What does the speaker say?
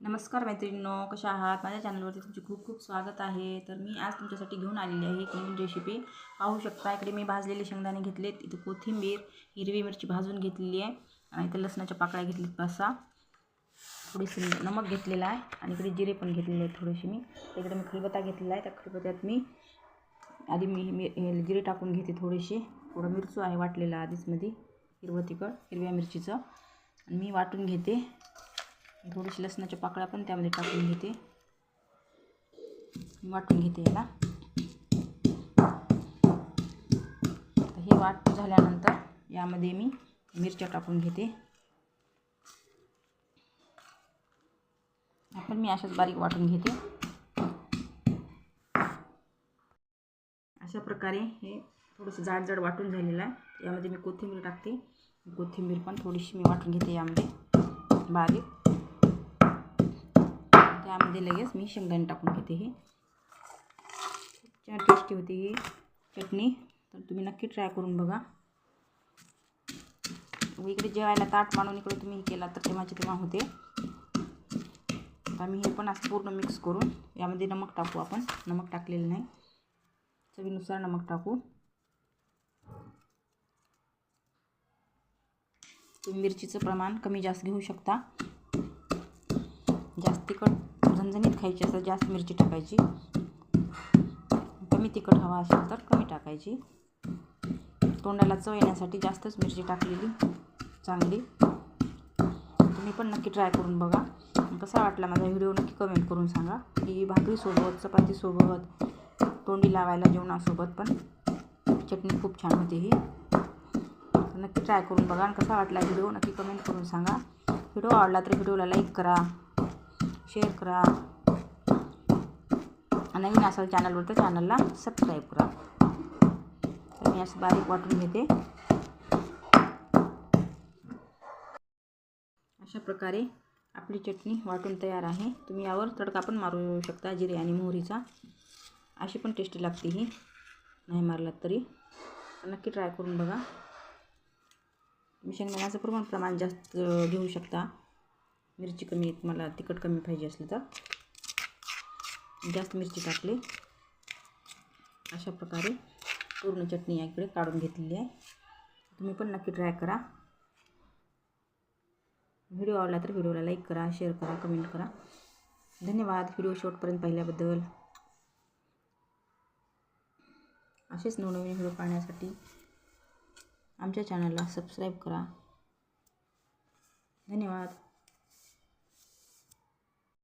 नमस्कार मैत्रिणींनो कशा आहात? माझ्या चॅनलवरती तुमचे खूप खूप स्वागत आहे. तर मी आज तुमच्यासाठी घेऊन आलेली आहे एक नवीन रेसिपी पाहू शकता इकडे मी भाजलेले शेंगदाणे घेतलेत इथे कोथिंबीर हिरवी मिरची भाजून घेतलेली आहे आणि इथे लसणाच्या पाकळ्या घेतलेत पासा. थोडीशी नमक घेतलेला आहे आणि इकडे जिरे पण घेतलेले आहेत थोडेसे मी. इकडे मी खलबत्ता घेतलेला आहे त्या खलबत्त्यात मी आधी मी मी हे जिरे टाकून घेते थोडेसे. थोडं मिरचू आहे वाटलेला आधीच मध्ये हिरवं तिखट हिरव्या मिरचीचं. आणि मी वाटून घेते. थोडीशी लसणाच्या पाकळ्या पण त्यामध्ये टाकून घेते. वाटून घेते याला. हे वाट झाल्यानंतर यामध्ये मी मिरच्या टाकून घेते. आपण मी अशाच बारीक वाटून घेते. अशा प्रकारे हे थोडंसं जाड जाड वाटून झालेलं आहे. यामध्ये मी कोथिंबीर टाकते. कोथिंबीर पण थोडीशी मी वाटून घेते यामध्ये. बारीक. त्यामध्ये लगेच मी शेंगदाणे टाकून घेते हे. छान टेस्टी होती ही. चटणी. तर तुम्ही नक्की ट्राय करून बघा. इकडे जेवायला ताट मांडून इकडे तुम्ही हे केला तर तेव्हाचे तेव्हा होते. आम्ही हे पण असं पूर्ण मिक्स करून यामध्ये नमक टाकू आपण. नमक टाकलेलं नाही. चवीनुसार नमक टाकू. तुम्ही मिरचीचं प्रमाण कमी जास्त घेऊ शकता. जास्त तिखट झणझणीत खायची असं जास्त मिरची टाकायची. कमी तिखट हवा असेल तर कमी टाकायची. तोंडाला चव येण्यासाठी जास्तच मिरची टाकलेली चांगली. तुम्ही पण नक्की ट्राय करून बघा. कसा वाटला माझा व्हिडिओ नक्की कमेंट करून सांगा. की भाकरीसोबत चपातीसोबत तोंडी लावायला जेवणासोबत पण चटणी खूप छान होते ही. नक्की ट्राय करून बघा. आणि कसा वाटला व्हिडिओ नक्की कमेंट करून सांगा. व्हिडिओ आवडला तर व्हिडिओला लाईक करा. शेअर करा. नवीन असाल चॅनलवर तर चॅनलला सबस्क्राईब करा. तर मी असं बारीक वाटून घेते. अशा प्रकारे आपली चटणी वाटून तयार आहे. तुम्ही यावर तडका पण मारू शकता जिरे आणि मोहरीचा. अशी पण टेस्टी लागते ही. नाही मारलात तरी. नक्की ट्राय करून बघा. तुम्ही शेंगदाण्याचं प्रमाण प्रमाण जास्त घेऊ शकता. मिरची कमी मला तिखट कमी पाहिजे असलं तर. जास्त मिरची टाकली. अशा प्रकारे पूर्ण चटणी याकडे काढून घेतलेली आहे. तुम्ही पण नक्की ट्राय करा. व्हिडिओ आवडला तर व्हिडिओला लाईक करा शेअर करा कमेंट करा. धन्यवाद. व्हिडिओ शेवटपर्यंत पाहिल्याबद्दल. असेच नवनवीन व्हिडिओ पाहण्यासाठी आमच्या चॅनलला सबस्क्राईब करा. धन्यवाद.